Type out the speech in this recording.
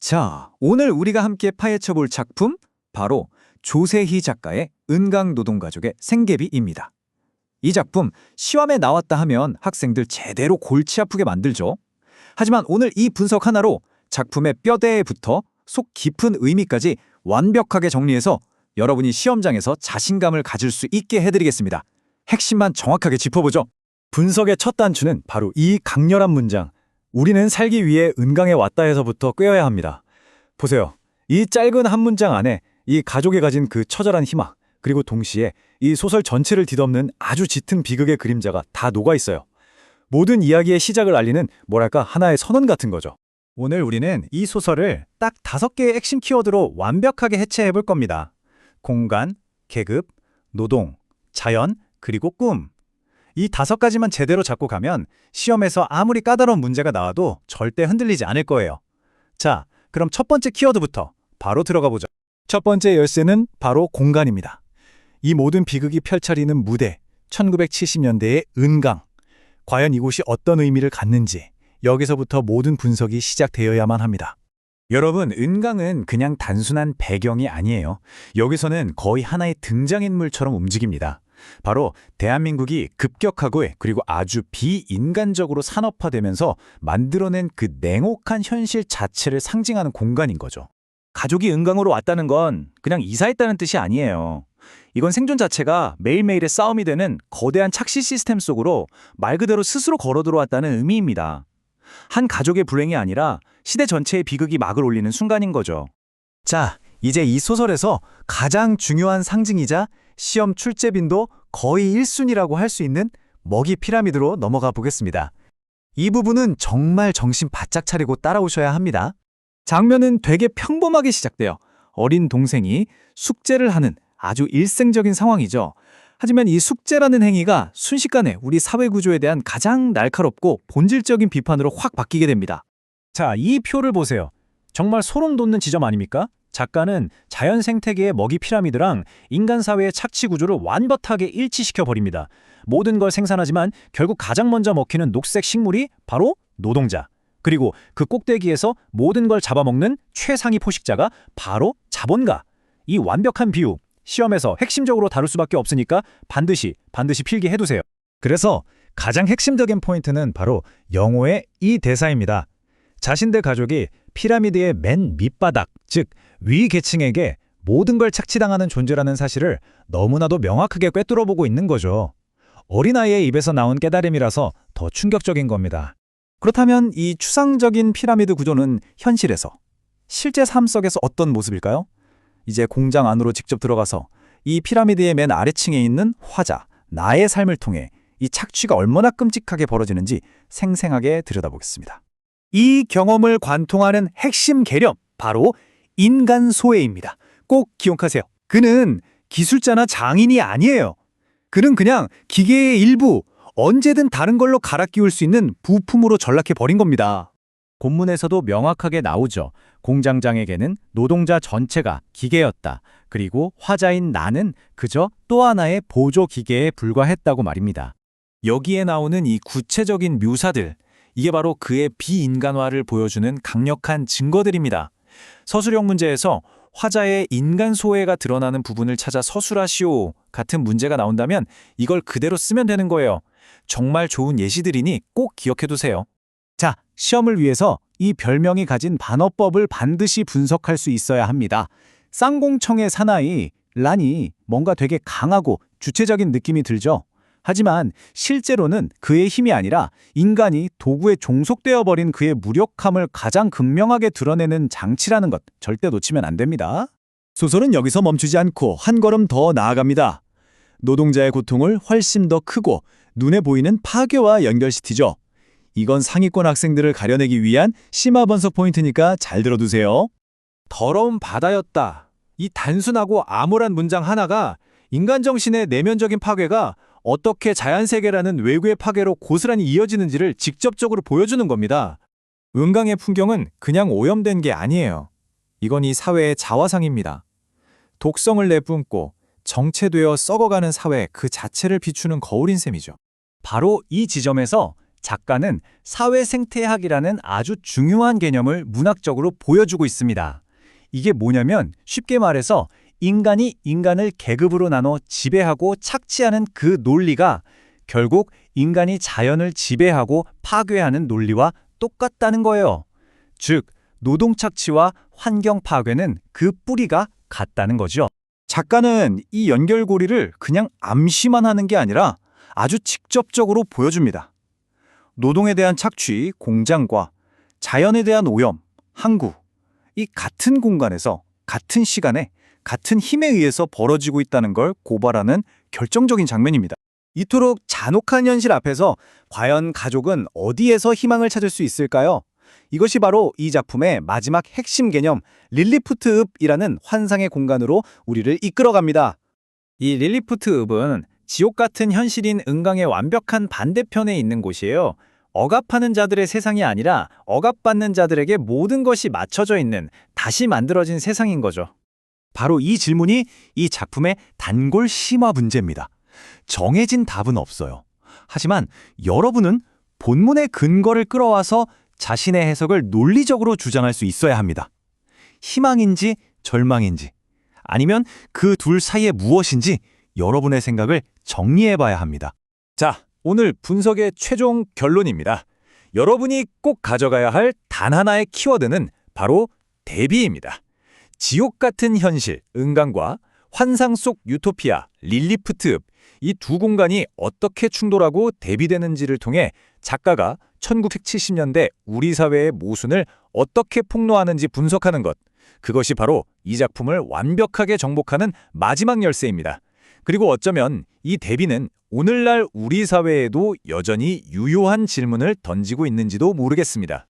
자, 오늘 우리가 함께 파헤쳐 볼 작품 바로 조세희 작가의 은강노동가족의 생계비입니다. 이 작품 시험에 나왔다 하면 학생들 제대로 골치 아프게 만들죠. 하지만 오늘 이 분석 하나로 작품의 뼈대에부터 속 깊은 의미까지 완벽하게 정리해서 여러분이 시험장에서 자신감을 가질 수 있게 해드리겠습니다. 핵심만 정확하게 짚어보죠. 분석의 첫 단추는 바로 이 강렬한 문장. 우리는 살기 위해 은강에 왔다 해서부터 꿰어야 합니다. 보세요. 이 짧은 한 문장 안에 이 가족이 가진 그 처절한 희망, 그리고 동시에 이 소설 전체를 뒤덮는 아주 짙은 비극의 그림자가 다 녹아 있어요. 모든 이야기의 시작을 알리는 뭐랄까 하나의 선언 같은 거죠. 오늘 우리는 이 소설을 딱 다섯 개의 핵심 키워드로 완벽하게 해체해 볼 겁니다. 공간, 계급, 노동, 자연, 그리고 꿈. 이 다섯 가지만 제대로 잡고 가면 시험에서 아무리 까다로운 문제가 나와도 절대 흔들리지 않을 거예요. 자, 그럼 첫 번째 키워드부터 바로 들어가 보죠. 첫 번째 열쇠는 바로 공간입니다. 이 모든 비극이 펼쳐지는 무대, 1970년대의 은강. 과연 이곳이 어떤 의미를 갖는지 여기서부터 모든 분석이 시작되어야만 합니다. 여러분, 은강은 그냥 단순한 배경이 아니에요. 여기서는 거의 하나의 등장인물처럼 움직입니다. 바로 대한민국이 급격하고 그리고 아주 비인간적으로 산업화되면서 만들어낸 그 냉혹한 현실 자체를 상징하는 공간인 거죠. 가족이 은강으로 왔다는 건 그냥 이사했다는 뜻이 아니에요. 이건 생존 자체가 매일매일의 싸움이 되는 거대한 착시 시스템 속으로 말 그대로 스스로 걸어 들어왔다는 의미입니다. 한 가족의 불행이 아니라 시대 전체의 비극이 막을 올리는 순간인 거죠. 자, 이제 이 소설에서 가장 중요한 상징이자 시험 출제 빈도 거의 1순위라고 할 수 있는 먹이 피라미드로 넘어가 보겠습니다. 이 부분은 정말 정신 바짝 차리고 따라오셔야 합니다. 장면은 되게 평범하게 시작돼요. 어린 동생이 숙제를 하는 아주 일생적인 상황이죠. 하지만 이 숙제라는 행위가 순식간에 우리 사회 구조에 대한 가장 날카롭고 본질적인 비판으로 확 바뀌게 됩니다. 자, 이 표를 보세요. 정말 소름 돋는 지점 아닙니까? 작가는 자연 생태계의 먹이 피라미드랑 인간 사회의 착취 구조를 완벽하게 일치시켜 버립니다. 모든 걸 생산하지만 결국 가장 먼저 먹히는 녹색 식물이 바로 노동자. 그리고 그 꼭대기에서 모든 걸 잡아먹는 최상위 포식자가 바로 자본가. 이 완벽한 비유, 시험에서 핵심적으로 다룰 수밖에 없으니까 반드시 반드시 필기해 두세요. 그래서 가장 핵심적인 포인트는 바로 영호의 이 대사입니다. 자신들 가족이 피라미드의 맨 밑바닥, 즉 위 계층에게 모든 걸 착취당하는 존재라는 사실을 너무나도 명확하게 꿰뚫어 보고 있는 거죠. 어린아이의 입에서 나온 깨달음이라서 더 충격적인 겁니다. 그렇다면 이 추상적인 피라미드 구조는 현실에서 실제 삶 속에서 어떤 모습일까요? 이제 공장 안으로 직접 들어가서 이 피라미드의 맨 아래층에 있는 화자, 나의 삶을 통해 이 착취가 얼마나 끔찍하게 벌어지는지 생생하게 들여다보겠습니다. 이 경험을 관통하는 핵심 개념, 바로 인간 소외입니다. 꼭 기억하세요. 그는 기술자나 장인이 아니에요. 그는 그냥 기계의 일부, 언제든 다른 걸로 갈아 끼울 수 있는 부품으로 전락해 버린 겁니다. 본문에서도 명확하게 나오죠. 공장장에게는 노동자 전체가 기계였다. 그리고 화자인 나는 그저 또 하나의 보조 기계에 불과했다고 말입니다. 여기에 나오는 이 구체적인 묘사들, 이게 바로 그의 비인간화를 보여주는 강력한 증거들입니다. 서술형 문제에서 화자의 인간 소외가 드러나는 부분을 찾아 서술하시오 같은 문제가 나온다면 이걸 그대로 쓰면 되는 거예요. 정말 좋은 예시들이니 꼭 기억해두세요. 자, 시험을 위해서 이 별명이 가진 반어법을 반드시 분석할 수 있어야 합니다. 쌍공청의 사나이, 란이 뭔가 되게 강하고 주체적인 느낌이 들죠? 하지만 실제로는 그의 힘이 아니라 인간이 도구에 종속되어 버린 그의 무력함을 가장 극명하게 드러내는 장치라는 것 절대 놓치면 안 됩니다. 소설은 여기서 멈추지 않고 한 걸음 더 나아갑니다. 노동자의 고통을 훨씬 더 크고 눈에 보이는 파괴와 연결시키죠. 이건 상위권 학생들을 가려내기 위한 심화 분석 포인트니까 잘 들어두세요. 더러운 바다였다. 이 단순하고 암울한 문장 하나가 인간 정신의 내면적인 파괴가 어떻게 자연세계라는 외구의 파괴로 고스란히 이어지는지를 직접적으로 보여주는 겁니다. 은강의 풍경은 그냥 오염된 게 아니에요. 이건 이 사회의 자화상입니다. 독성을 내뿜고 정체되어 썩어가는 사회 그 자체를 비추는 거울인 셈이죠. 바로 이 지점에서 작가는 사회 생태학이라는 아주 중요한 개념을 문학적으로 보여주고 있습니다. 이게 뭐냐면 쉽게 말해서 인간이 인간을 계급으로 나눠 지배하고 착취하는 그 논리가 결국 인간이 자연을 지배하고 파괴하는 논리와 똑같다는 거예요. 즉, 노동 착취와 환경 파괴는 그 뿌리가 같다는 거죠. 작가는 이 연결고리를 그냥 암시만 하는 게 아니라 아주 직접적으로 보여줍니다. 노동에 대한 착취, 공장과 자연에 대한 오염, 항구, 이 같은 공간에서 같은 시간에 같은 힘에 의해서 벌어지고 있다는 걸 고발하는 결정적인 장면입니다. 이토록 잔혹한 현실 앞에서 과연 가족은 어디에서 희망을 찾을 수 있을까요? 이것이 바로 이 작품의 마지막 핵심 개념 릴리푸트 읍이라는 환상의 공간으로 우리를 이끌어갑니다. 이 릴리푸트 읍은 지옥 같은 현실인 은강의 완벽한 반대편에 있는 곳이에요. 억압하는 자들의 세상이 아니라 억압받는 자들에게 모든 것이 맞춰져 있는 다시 만들어진 세상인 거죠. 바로 이 질문이 이 작품의 단골 심화 문제입니다. 정해진 답은 없어요. 하지만 여러분은 본문의 근거를 끌어와서 자신의 해석을 논리적으로 주장할 수 있어야 합니다. 희망인지 절망인지 아니면 그 둘 사이에 무엇인지 여러분의 생각을 정리해 봐야 합니다. 자, 오늘 분석의 최종 결론입니다. 여러분이 꼭 가져가야 할 단 하나의 키워드는 바로 대비입니다. 지옥 같은 현실, 은강과 환상 속 유토피아, 릴리프트읍, 이두 공간이 어떻게 충돌하고 대비되는지를 통해 작가가 1970년대 우리 사회의 모순을 어떻게 폭로하는지 분석하는 것. 그것이 바로 이 작품을 완벽하게 정복하는 마지막 열쇠입니다. 그리고 어쩌면 이 대비는 오늘날 우리 사회에도 여전히 유효한 질문을 던지고 있는지도 모르겠습니다.